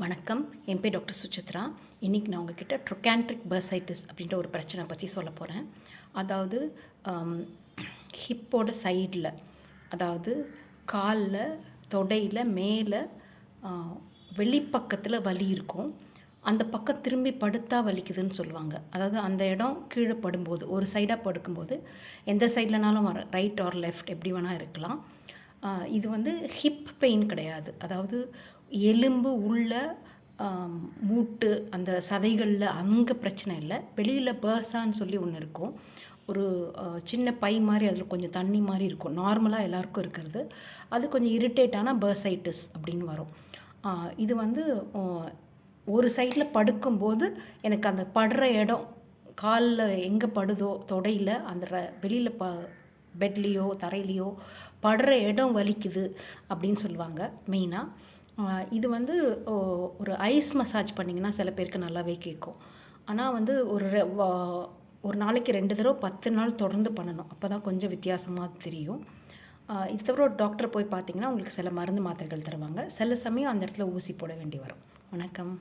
வணக்கம். என் பேர் டாக்டர் சுசித்ரா. இன்றைக்கி நான் உங்ககிட்ட ட்ரொகான்ட்ரிக் பர்சைட்டிஸ் அப்படின்ற ஒரு பிரச்சனை பற்றி சொல்ல போகிறேன் அதாவது ஹிப்போட சைடில் அதாவது காலில் தொடையில் மேலே வெளிப்பக்கத்தில் வலி இருக்கும். அந்த பக்கம் திரும்பி படுத்தா வலிக்குதுன்னு சொல்லுவாங்க. அதாவது அந்த இடம் கீழே படும்போது ஒரு சைடாக படுக்கும்போது எந்த சைட்லனாலும் வர ரைட் ஆர் லெஃப்ட் எப்படி வேணால் இருக்கலாம். இது வந்து ஹிப் பெயின் கிடையாது. அதாவது எலும்பு உள்ள மூட்டு அந்த சதைகளில் அங்கே பிரச்சனை இல்லை. வெளியில் பேர்ஸான்னு சொல்லி ஒன்று இருக்கும். ஒரு சின்ன பை மாதிரி அதில் கொஞ்சம் தண்ணி மாதிரி இருக்கும். நார்மலாக எல்லாருக்கும் இருக்கிறது. அது கொஞ்சம் இரிட்டேட்டான பேர்சைட்டிஸ் அப்படின்னு வரும். இது வந்து ஒரு சைடில் படுக்கும்போது எனக்கு அந்த படுற இடம் காலில் எங்கே படுதோ தொடையில் அந்த வெளியில் ப பெட்லேயோ தரையிலையோ படுற இடம் வலிக்குது அப்படின்னு சொல்லுவாங்க மெயினாக இது வந்து ஓ, ஒரு ஐஸ் மசாஜ் பண்ணிங்கன்னா சில பேருக்கு நல்லாவே கேட்கும். ஆனால் வந்து ஒரு ஒரு நாளைக்கு ரெண்டு தடவை பத்து நாள் தொடர்ந்து பண்ணணும். அப்போ தான் கொஞ்சம் வித்தியாசமாக தெரியும். இது தவிர ஒரு டாக்டர் போய் பார்த்தீங்கன்னா உங்களுக்கு சில மருந்து மாத்திரைகள் தருவாங்க. சில சமயம் அந்த இடத்துல ஊசி போட வேண்டி வரும். வணக்கம்.